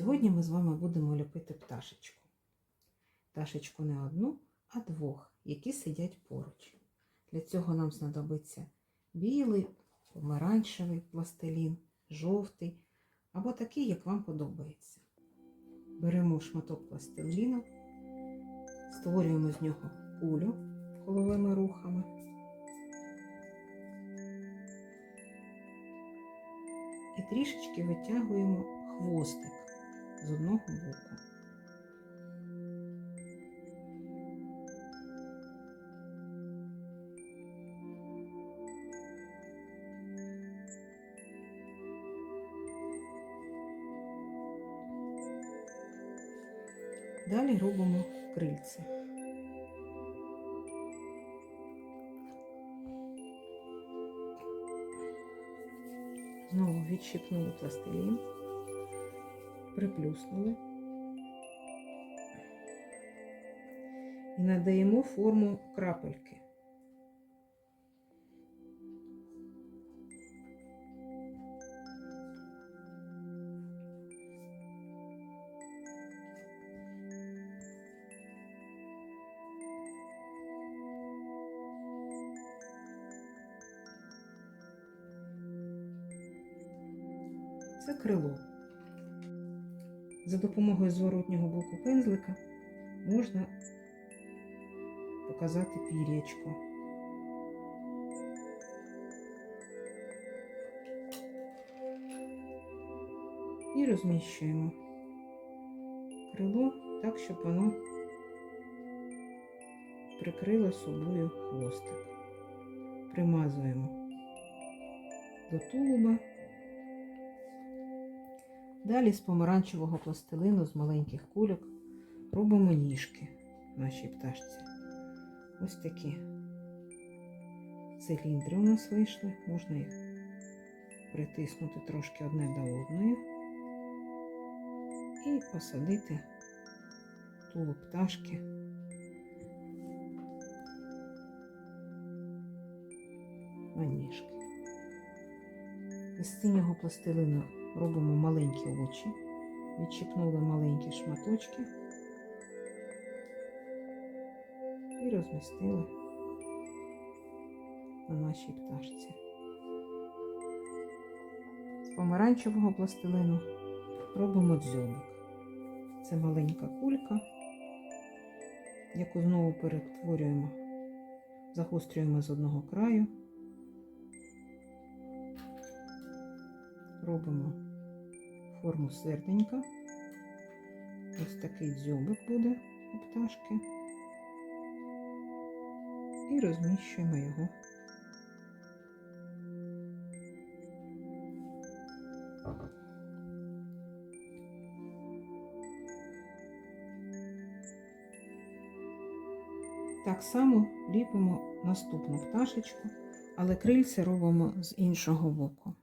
Сьогодні ми з вами будемо ліпити пташечку. Пташечку не одну, а двох, які сидять поруч. Для цього нам знадобиться білий, помаранчевий пластилін, жовтий або такий, як вам подобається. Беремо шматок пластиліну, створюємо з нього кулю коловими рухами. І трішечки витягуємо хвостик з одного боку. Далі робимо крильце. Знову відщипнули пластилін, приплюснули і надаємо форму крапельки. Це крило. За допомогою зворотнього боку пензлика можна показати пір'ячко. І розміщуємо крило так, щоб воно прикрило собою хвостик. Примазуємо до тулуба. Далі з помаранчевого пластилину з маленьких кульок робимо ніжки нашій пташці. Ось такі циліндри у нас вийшли, можна їх притиснути трошки одне до одної і посадити тулуб пташки. На ніжки. Із синього пластилину робимо маленькі очі, відчіпнули маленькі шматочки і розмістили на нашій пташці. З помаранчевого пластилину робимо дзьобик. Це маленька кулька, яку знову перетворюємо, загострюємо з одного краю. Робимо форму серденька. Ось такий дзьобик буде у пташки. І розміщуємо його. Так само ліпимо наступну пташечку, але крильце робимо з іншого боку.